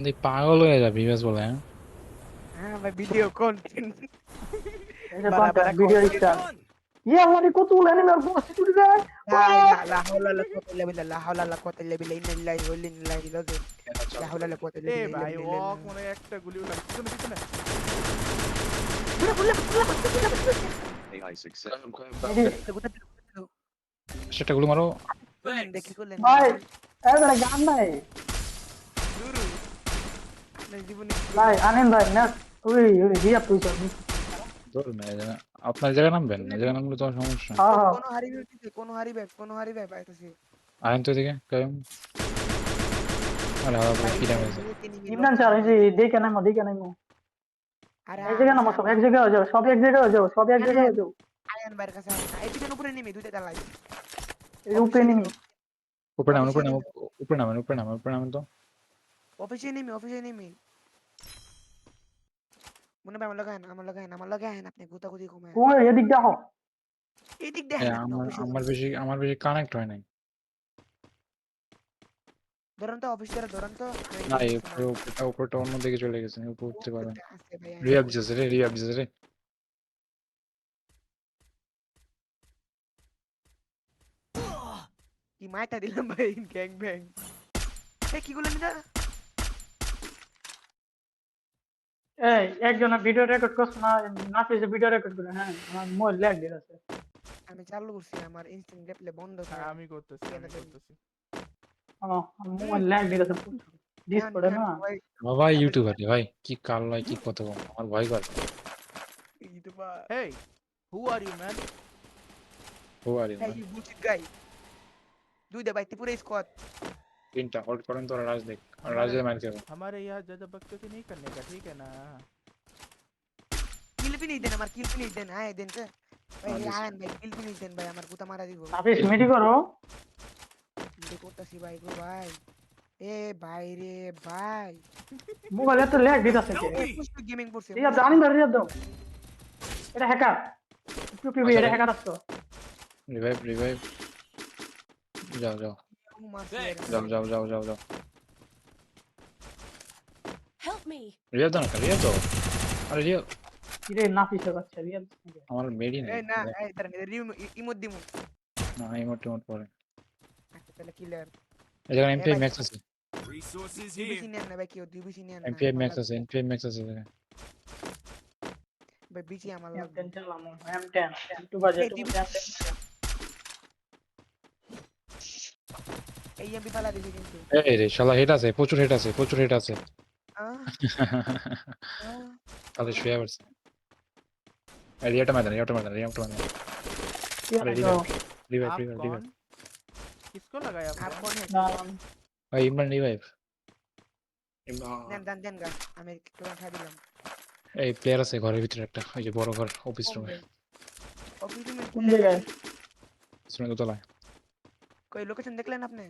তুই পাগল হয়ে যাবি বেশ বলে হ্যাঁ? হ্যাঁ ভাই ভিডিও কন্টেন্ট এই বারা video content. star. ইয়ে আমারে কত এনিমি আর বস চুরি রে লা হাওলা লা কুওয়াতা ইল্লা বিল্লাহ লা হাওলা লা কুওয়াতা ইল্লা বিল্লাহ ইন্না লিল্লাহি ওয়া ইন্না ইলাইহি রাজিউন লা হাওলা লা কুওয়াতা ইল্লা এ বিল্লাহ ভাই ওক মনে একটা গুলিও লাগে পিছনে পিছনে। AI success. সেটা গুলো মারো। ভাই এবারে গান নাই। ভাই আনেন ভাই না ওই ওই রিয়া তুই তো ধরুন না জায়গা- আপনার জায়গায় নামবেন নামলে তোমার সমস্যা হ্যাঁ হ্যাঁ। কোন হারিবে উঠিছে কোন হারিবে কোন পাইতেছি। আইন তো এদিকে কায়ম আরে হাওয়া কি দাম ইমরান স্যার এই যে দেখে নাই মো দেখে নাই মো আরে এক জায়গায় নামো সব এক জায়গায় যাও সব এক জায়গায় যাও সব এক জায়গায় যাও। আয়ান বাইরের কাছে এই পিছনে উপরে নেমে দুইটা চালাই এই উপরে নিমি। উপরে নামেন উপরে নামেন উপরে নামেন উপরে নামেন উপরে নামেন তো। অফিসে নেমে অফিসে নেমে। মনে ভাই আমার লাগায়েন আমার আমার লাগায়েন আপনি গুতাগুতি কমে ওই এদিক দেখো। এই দিক এ, দেখেন আমার আমার বেশি আমার বেশি কানেক্ট হয় নাই। ধরুন তো অফিস ধরুন তো আমি না এই দেখতেছি উপরে উপরটা উপরটা অন্য দিকে চলে গেছে উপরে উঠতে আছে রিয়াব বলছি। রে রিয়াব রে। কি মাইটা দিলাম ভাই গ্যাং ব্যাং। এই কি গুলো নিদা এই একজন ভিডিও রেকর্ড করছ না না পেজে ভিডিও রেকর্ড করে হ্যাঁ আমার মোবাইল ল্যাগ দিয়ে আছে আমি চালু করছি আমার ইনস্ট্যান্ট রিপ্লে বন্ধ হ্যাঁ, করে আমি করতেছি আমি কেন জানি? করতেছি। আমার মোবাইল ল্যাগ দিয়ে আছে ডিসকর্ডে না? বাবা ইউটিউবার রে ভাই কি কাল নয় কি কত কম আমার ভয় করে। YouTuber hey who are you man ও আরে এই ইউ বুলশিট গাই দুইটা ভাই ত্রিপুরা স্কোয়াড তিনটা হোল্ড করেন তো রাজ দেখ আর রাজে মার খেলো हमारे यहाँ ज्यादा बकचोदी नहीं करने का ठीक है ना কিল পি नहीं দেন আমার কিল পি नहीं দেন আয় দেন কে ভাই হ্যাঁ, দিছি। আয়ন ভাই কিল পি नहीं দেন ভাই আমার গুতা মারা দিব তাপিস মিটি করো ভিডিও করতেছি ভাই গো ভাই এ ভাই রে ভাই মোবাইল এত ল্যাগ দিতে আছে কে এ পুষ্পি গেমিং পড়ছে রিয়া জানি না রিয়া দাও এটা হ্যাকার একটু কি এটা আচ্ছা, হ্যাকার আসতো রিভাইভ রিভাইভ যাও যাও যাও যাও যাও যাও যাও Help me! রিয়াব দাও না রিয়াব দাও আরে রিয়াব কিরে না পিছে যাচ্ছে রিয়া আমার মেডি নেই এই না এই দাঁড়ান এদের রিউ ইমোট দিমু না ইমোট টিমোট পরে আচ্ছা তাহলে কিলার এই জায়গায় এ এমপিআই ভাই, ম্যাক্স আছে Resources ডিবিসি নেন না ভাই কেউ ডিবিসি নেন না এমপিআই আমার ম্যাক্স লাগবে। আছে এমপিআই ম্যাক্স আছে এই জায়গায়। ভাই বিচি আমার এম লাগবে টেন চালাম এম টেন একটু বাজে এই একটু টিম- বাজে এই এমপি পালা দিবি কিন্তু এই রে শালা হেড আছে প্রচুর হেড আছে প্রচুর হেড আছে আহ, আহ, তাহলে শুয়ে পড়ছে এই রিয়াটা মারদান রিয়াটা মারদান রিয়াটা মারদান আরে রিভাইভ রিভাইভ आप রিভাইভ कौन রিভাইভ किसको लगाया आप आपने कौन है না ভাই ইমরান রিভাইভ দেন দেন দেন গা আমি কেমন খাই দিলাম এই প্লেয়ার আছে ঘরের ভিতরে একটা ওই যে বড় ঘর অফিস রুমে অফিস রুমে কোন জায়গায় শুনে দোতলায় কই লোকেশন দেখলেন আপনি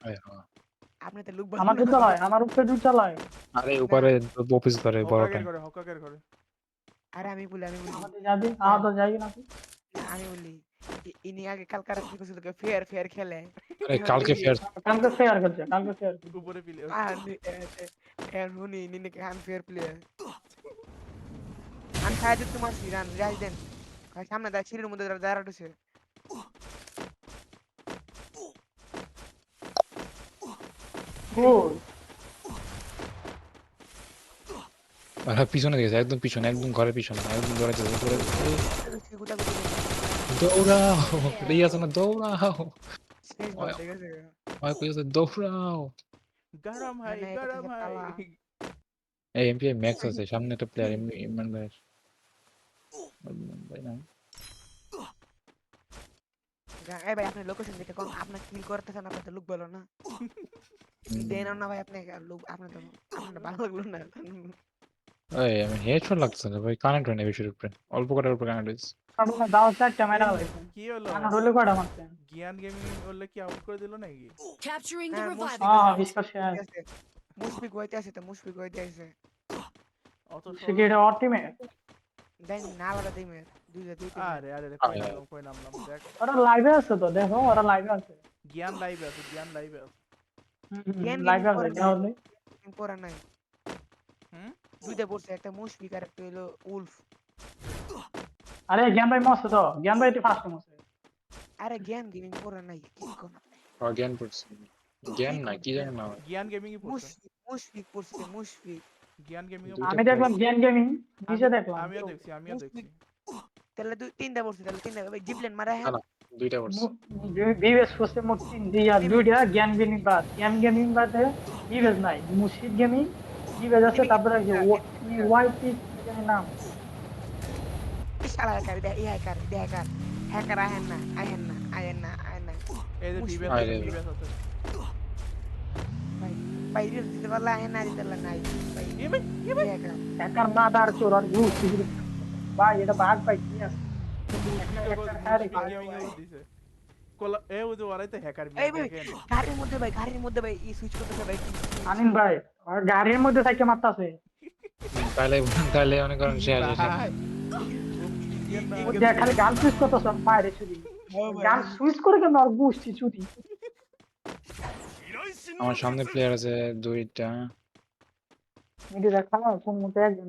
হ্যাঁ। আপনি তো লুক আমার তো চালায় আমার উপরে দূর চালায় আরে উপরে অফিস ঘরে বড়টা করে হকাকের করে আরে আমি বলি আমি বলি আমাদের যাবি আমাদের যাই না? আমি বলি ইনি আগে কালকে রাত কি করছিল ফেয়ার ফেয়ার খেলে আরে কালকে ফেয়ার কালকে শেয়ার করছে কালকে শেয়ার উপরে পিলে আর হুনি নিনে কে আন ফেয়ার প্লেয়ার আন দিত তোমার সিরান রাজ দেন সামনে দা সিঁড়ির মধ্যে দাঁড়া আর হ্যাঁ, পিছনে গেছে একদম পিছনে একদম ঘরের পিছনে একদম দৌড়াইতে দৌড়ে দৌড়াও এই আছে না দৌড়াও। ভাই কই আছে দৌড়াও। গরম হাই মানে গরম হাই এই এমপি ম্যাক্স আছে সামনে একটা প্লেয়ার এমনি ইমরান ভাই ভাই না। এই ভাই আপনি লোকেশন দেখে কোন আপনি কিল করতেছেন আপনি তো লুক বলো না। দেন না ভাই আপনি লুক আপনি তো আপনার ভালো লাগল না এই আমি হেডশট লাগছে না ভাই কানেক্ট হয় না বেশির উপরে অল্প কটার উপরে কানেক্ট হয়েছে সামনে দাও চারটা মেরা হয়েছে কি হলো কানা রোলে কয়টা মারছে জ্ঞান গেমিং বললে কি আউট করে দিল নাকি Capturing the most- revival flight. ইসকা শেয়ার মুশফিক হইতে আছে তো মুশফিক হইতে আছে অত সে কি এটা ওর টিমে দেন না আলাদা দিমে দুইটা দুই তিন আরে আরে রে, আরে, কই আরে। কই নামলাম দেখ ওরা লাইভে আছে তো দেখো ওরা লাইভে আছে জ্ঞান লাইভে আছে জ্ঞান লাইভে আছে পরে নাই দুইটা পড়ছে একটা মুশফিক আর একটা হলো উলফ। আরে জ্ঞান ভাই মস্ত তো জ্ঞান ভাই ফার্স্ট মস্ত আরে জ্ঞান গেমিং পরে নাই কি কোন জ্ঞান পড়ছে। জ্ঞান না কি জানি না জ্ঞান গেমিং ই পড়ছে মুশফিক মুশফিক পড়ছে মুশফিক জ্ঞান গেমিং আমি দেখলাম জ্ঞান গেমিং নিচে দেখলাম। আমিও দেখছি আমিও দেখছি। তাহলে দুই তিনটা পড়ছে তাহলে তিনটা ভাই জিপলেন মারা হ্যাঁ দুইটা পড়ছে বিবেস করছে মোট তিন দিয়া দুইটা জ্ঞান গেমিং বাদ। জ্ঞান গেমিং বাদে বিবেস নাই মুশিদ গেমিং বিবেস আছে তারপরে যে ওয়াইপি নাম। শালা কার দে ইয়া কার দে কার হ্যাকার আহেন না আহেন না আহেন না আহেন না এই যে মুশফিক। বিবেস আরে আছে রে। বিবেস আছে। ভাই ভাই রিল দিতে পারলা আহেন না দিতে পারলা নাই। ভাই এ ভাই এ ভাই হ্যাকার একার মাদার চোর আর ঘুষ ভাই এটা বাঘ ভাই কি আছে? আরে ভাই, গেমিং এ দিছে কোলা এ ওই যে ওরাই তো হ্যাকার এই ভাই গাড়ির মধ্যে ভাই গাড়ির মধ্যে ভাই ই সুইচ করতেছে ভাই আনিন ভাই আর গাড়ির মধ্যে থেকে মারতাছে তাহলে তাহলে অনেক কারণ শেয়ার হয়েছে ও দেখ খালি গান সুইচ করতেছে মায়ের চুরি গান সুইচ করে কেন আর গুষ্টি চুরি আমার সামনে প্লেয়ার আছে দুইটা দেখা কোন মতে একজন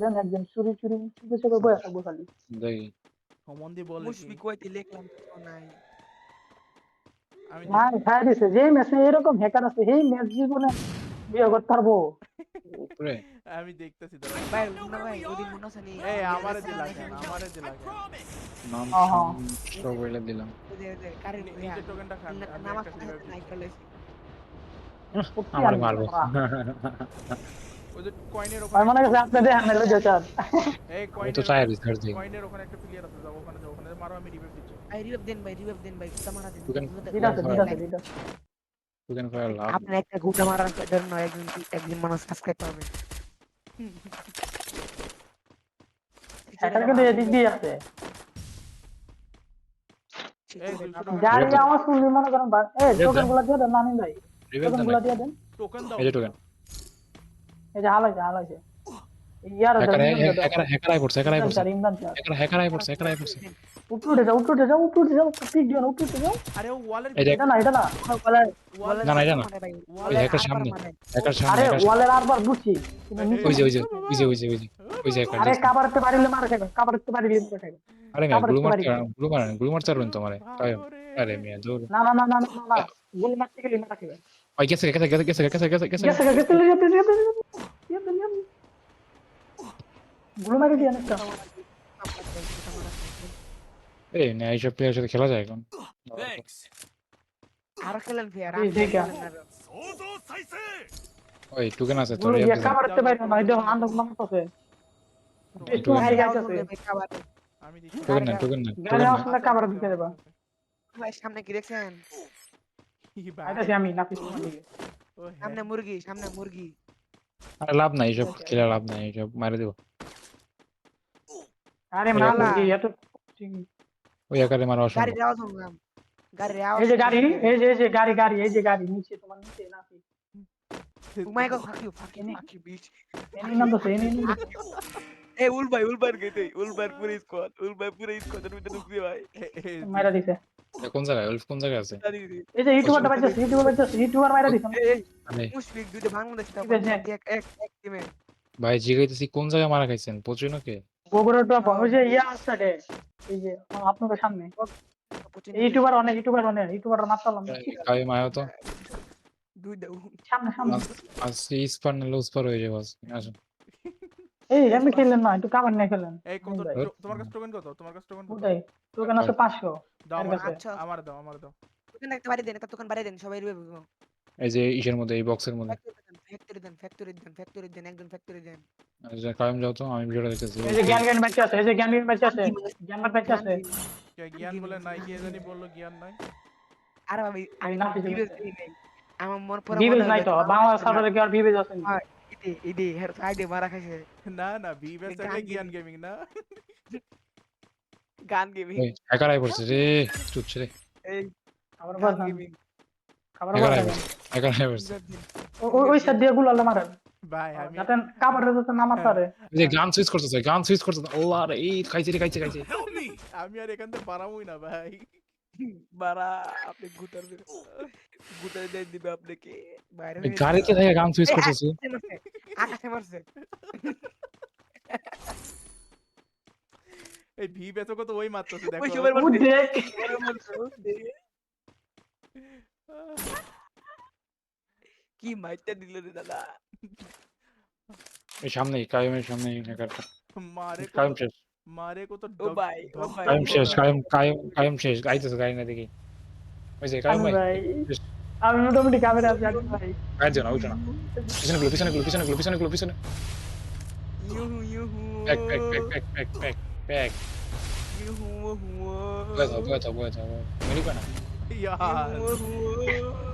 দেন একজন চুরি চুরি চুরি বয়ে থাকব খালি দেখি সম্বন্ধে বলে মুশফিক কইতে লিখলাম তো নাই। আমি ভাই খাই দিছে যে ম্যাচে এরকম হ্যাকার আছে এই ম্যাচ জীবনে বিয়ে করতে পারব। আমি দেখতেছি দাঁড়া ভাই মুন্না ভাই ওদিন মুন্না সানি এই আমারে দিলা কেন? আমারে দিলা কেন? নাম। সব বলে দিলাম। নি- টোকেনটা খান ক্লিয়ার নাই কলেজ আমার মারবো ওই যে কয়েনের ভাই ওখানে মনে করছে আপনি দেখেন না লজ্জা এই আমি তো চাই রিসার্চ দিই। কয়েনের ওখানে একটা প্লেয়ার আছে যাও ওখানে যাও ওখানে। মারো আমি রিভাইভ দিচ্ছি। ভাই রিভাইভ দেন ভাই রিভাইভ দেন ভাই গুটা মারা দেন। দোকান- দিটা আছে দিটা আছে দিটা আছে। টু ক্যান ফায়ার লাভ আপনার একটা গুটা মারার জন্য একজন একজন মানুষ সাবস্ক্রাইব পাবে। হ্যাকার কিন্তু এদিক দিয়ে আছে। এই দুইশো টাকা। গাড়ি আমার শুনলি মনে করেন এই টোকেনগুলা দিয়ে দেন নানি ভাই। টোকেনগুলা দিয়ে দেন। টোকেন দাও। এই টোকেন এই যে হালাইছে হালাইছে ইয়ার হ্যাকার হ্যাকার হ্যাকার আই পড়ছে হ্যাকার আই পড়ছে হ্যাকার হ্যাকার আই পড়ছে হ্যাকার আই পড়ছে উপরে যাও উপরে যাও উপরে যাও পিক দিও না উপরে যাও আরে ও ওয়ালের এটা না এটা না ওয়াল না, না, এটা না। ওয়ালে হ্যাকার সামনে। হ্যাকার সামনে আরে ওয়ালের আরবার বুঝছি ওই যে ওই যে ওই যে ওই যে ওই যে ওই যে হ্যাকার আরে কাবারতে পারিলে মারা খাবে কাবারতে পারিলে মারা খাবে আরে মিয়া গ্লু একটু গ্লু মারেন গ্লু মারতে পারবেন তো আরে মিয়া দূর না না না না না না গোল মারতে গেলে মারা খাবে ওই গেছে গেছে গেছে গেছে গেছে গেছে গেছে গেছে গেছে গেছে গেছে গেছে গুলো মারি দিয়ে অনেকটা। এই না এইসব প্লেয়ার সাথে খেলা যায় এখন। আর খেলেন এই দেখা। ওই টুকেন আছে তোর না আন্দোলন মারতেছে একটু হাই গাইতেছে আমি টোকেন না টোকেন না গাড়ি আসলে দিতে দেবা। ভাই সামনে কি দেখছেন? আইতাছি আমি। সামনে মুরগি সামনে মুরগি। আরে লাভ নাই এইসব খেলা লাভ নাই এইসব মারে দেবো। আরে মালা। এত ওই আকারে মারা অসম্ভব গাড়ির আওয়াজ এই যে গাড়ি এই যে এই যে গাড়ি গাড়ি এই যে গাড়ি নিচে তোমার নিচে my god fuck you fuck bitch any নাম তো এনি এ উল ভাই উল ভাই গেতে উল ভাই পুরো স্কোয়াড উল ভাই পুরো স্কোয়াডের মধ্যে ঢুকছে ভাই মাইরা দিছে। কোন জায়গায়? উলফ কোন জায়গায় আছে? এই যে ইউটিউবারটা বাজছে ইউটিউবার বাজছে ইউটিউবার মাইরা দিছে। মুশফিক দুইটা বাংলাদেশ এক এক এক টিমে ভাই জিগাইতেছি কোন জায়গায় মারা খাইছেন? পচুই বগুড়াটা ওই যে ইয়া আছে রে। এই যে আপনাদের সামনে। ইউটিউবার অনেক ইউটিউবার অনেক ইউটিউবার মারতাম কাই মায়া তো। দুই দাও। সামনে সামনে। আজ ইস্পার না লুজ পার হয়ে যাব। আসুন এই এমনি খেলেন না একটু কাবার নিয়ে খেলেন। এই কত তোমার কাছে টোকেন কত? তোমার কাছে টোকেন কত? তোকে আছে পাঁচশো। দাও আমার আমার আচ্ছা। আমার দাও আমার দাও। দোকান একটা বাড়ি দেন একটা দোকান বাড়ি দেন সবাই রুবে বুঝব এই যে ইসের মধ্যে এই বক্সের মধ্যে। ফ্যাক্টরি দেন ফ্যাক্টরি দেন ফ্যাক্টরি দেন একজন ফ্যাক্টরি দেন। আচ্ছা, কায়েম যাও তো আমি ভিডিওটা দেখতেছি। এই যে জ্ঞান জ্ঞান ব্যাচ আছে এই যে জ্ঞান জ্ঞান ব্যাচ আছে। জ্ঞান ব্যাচ আছে। কে জ্ঞান বলে নাই কে জানি বলল জ্ঞান নাই। আরে ভাবি আমি না না কিছু নাই। আমার মন পড়ে বিবেজ নাই তো বাংলা সার্ভারে কি আর বিবেজ আছে। ইডি ইডি হের সাইডে মারা খাইছে। না না বিবেস গান জ্ঞান গেমিং। না। গান গেমিং। হ্যাকার আই পড়ছে রে চুপছে রে। এই গান গেমিং। খাবার হ্যাকার বল আই পড়ছে হ্যাকার আই পড়ছে ওই সাইড দিয়ে গুলো মারেন। ভাই আমি যাতে কাবারে যাতে না মারতে পারে। এই যে গান সুইচ করতেছে গান সুইচ করতেছে। আল্লাহ রে এই খাইছে রে খাইছে খাইছে। আমি আর এখান থেকে পারামই না ভাই। বাড়া আপনি গুটার দিবে গুটার দিয়ে দিবে আপনাকে। বাইরে গাড়িতে থেকে গান সুইচ করতেছি। আকাশে মারছে, এই ভি বেচো কত ওই মারতেছে ওই সময় দেখ ওরে মারছে, ও দে। কি মাইরটা দিল রে দাদা এই সামনেই কায়মের সামনে হ্যাকারটা মারে কায়ম কত শেষ মারে কত ও ডগ- ভাই ও ডগ ভাই কায়ম ডগ শেষ করা। কায়ম কায়ম কায়ম শেষ গাইতেছে গাড়ি না দেখি ওই যে কায়ম আমি ভাই ভাই আমি মোটামুটি ক্যামেরা আছি আমি ভাই গাড়ি যাও না উঠো না পিছনে গুলো পিছনে গুলো পিছনে গুলো পিছনে গুলো পিছনে ইউহু ইউহু প্যাক প্যাক প্যাক প্যাক প্যাক প্যাক প্যাক ইউহু হু বয়ে যাও বয়ে যাও বয়ে যাও মেরি পানা ইয়ার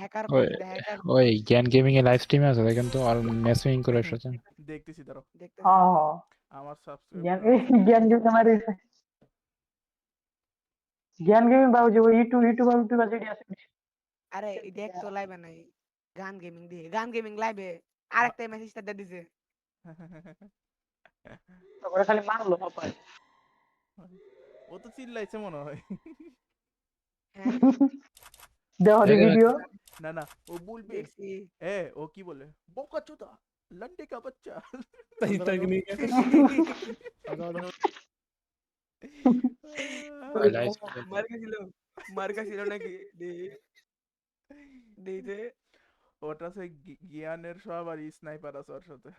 হ্যাকার হ্যাকার ওই জ্ঞান গেমিং এর লাইভ স্ট্রিমে আছে দেখেন তো আর ম্যাচিং করে এসেছে দেখতেছি দাঁড়াও। হ্যাঁ আমার সাবস্ক্রাইব জ্ঞান গেমিং মারি জ্ঞান গেমিং বাবু যে ইউটিউব ইউটিউব ইউটিউব আছে আছে। আরে দেখ তো লাইভে নাই। গান গেমিং দিয়ে গান গেমিং লাইভে আরেকটা মেসেজটা দিয়ে দিছে। তারপরে খালি মারলো পাপাই ও তো চিল্লাইছে মনে হয়। দেওয়ার ভিডিও না না ও বলবে এ ও কি বলে বোকা চোদা লন্ডে কা বাচ্চা তাই তাই নি মার্কা ছিল মার্কা ছিল নাকি দেইতে ওটা সে জ্ঞানের সব আর স্নাইপার আছে ওর সাথে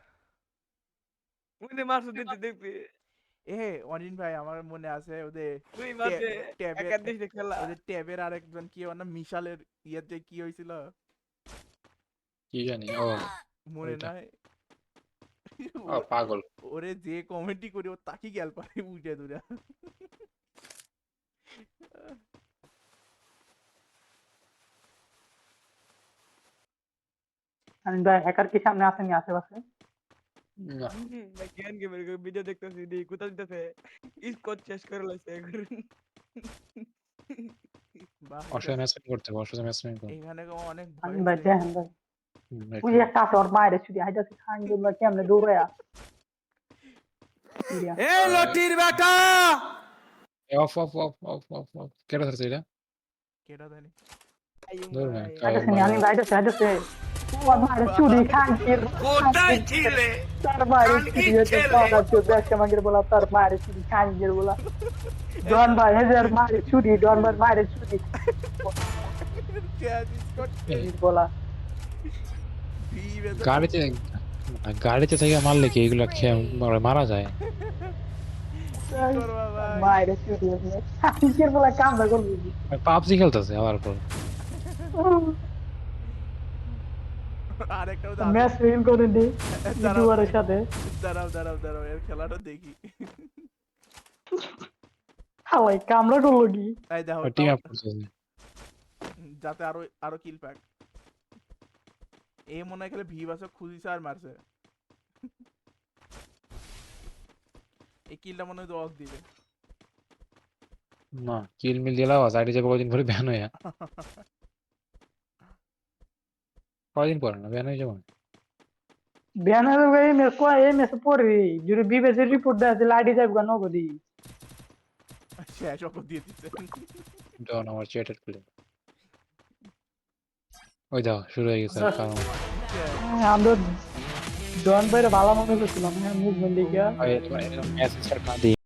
মারছো দিতে দেখবি এ অনিন ভাই আমার মনে আছে ওদের ওদের ট্যাবের আরেকজন কি ওর নাম? মিশালের ইয়েতে কি হয়েছিল? কি জানি ও মনে নাই। পাগল। ওরে যে কমেন্টই করি ও তাকি গেল পারে উঠে দূরে আমি ভাই হ্যাকার কি সামনে আসেনি আশেপাশে? না। ভাই জ্ঞান গেমের ভিডিও দেখতেছি দি কোথা দিতেছে। স্কোর শেষ করে লাইছে বাহ অসহায় ম্যাচিং করতে অসহায় ম্যাচিং করতে এখানে অনেক ভাই দেখেন ভাই ওই একটা আছে ওর মায়ের ছুটি হাইটাছে খান জন্য কেমনে দৌড়ায়া? এ, off off off off off off. কেটে ধরছে এটা? কেডা জানি ধর ভাই। হাইটাছে নি আমি হাইটাছে হাইটাছে ওর মায়ের ছুটি খান কি কোথায় ছিলে তার মায়ের ছুটি হচ্ছে বাবা তো দেখে আমাকে বলা তার মায়ের খান গিয়ে বলা ডন ভাই হাজার মায়ের ছুটি ডন ভাই মায়ের ছুটি বলা গাড়িতে গাড়িতে থেকে মারলে কি এগুলো খেয়ে মারা যায়। পাবজি খেলতেছে আবার পর আরেকটা ম্যাচ ফেল করে দি ইউটিউবারের সাথে। দাঁড়াও দাঁড়াও দাঁড়াও এর খেলাটা দেখি। হালাই কামড়া করল কি? এই দেখো টিম আপ করতেছে যাতে আরও আরও কিল পাক। এই মনে হয় খেলে ভি বাসক খুঁজিছে আর মারছে। এই কিলটা মনে হয় দশ দিবে। না কিল মিল দিলাও সাইডে যাবে কদিন পরে ব্যান হয়ে। কদিন পরে না? ব্যান হয়ে যাব। ব্যানার ভাই মেস কো এ মেস পড়ি যদি বিবেসে রিপোর্ট দেয় লাইডি যাইব গা নগদি শেষ অকর দিয়ে দিচ্ছে ডন আমার চ্যাটের প্লে ওই দাও শুরু হয়ে গেছে কারণ। আমরা ডন ভাইরে ভালো মনে করছিলাম হ্যাঁ মুভমেন্ট দিকে মেসেজ না দিই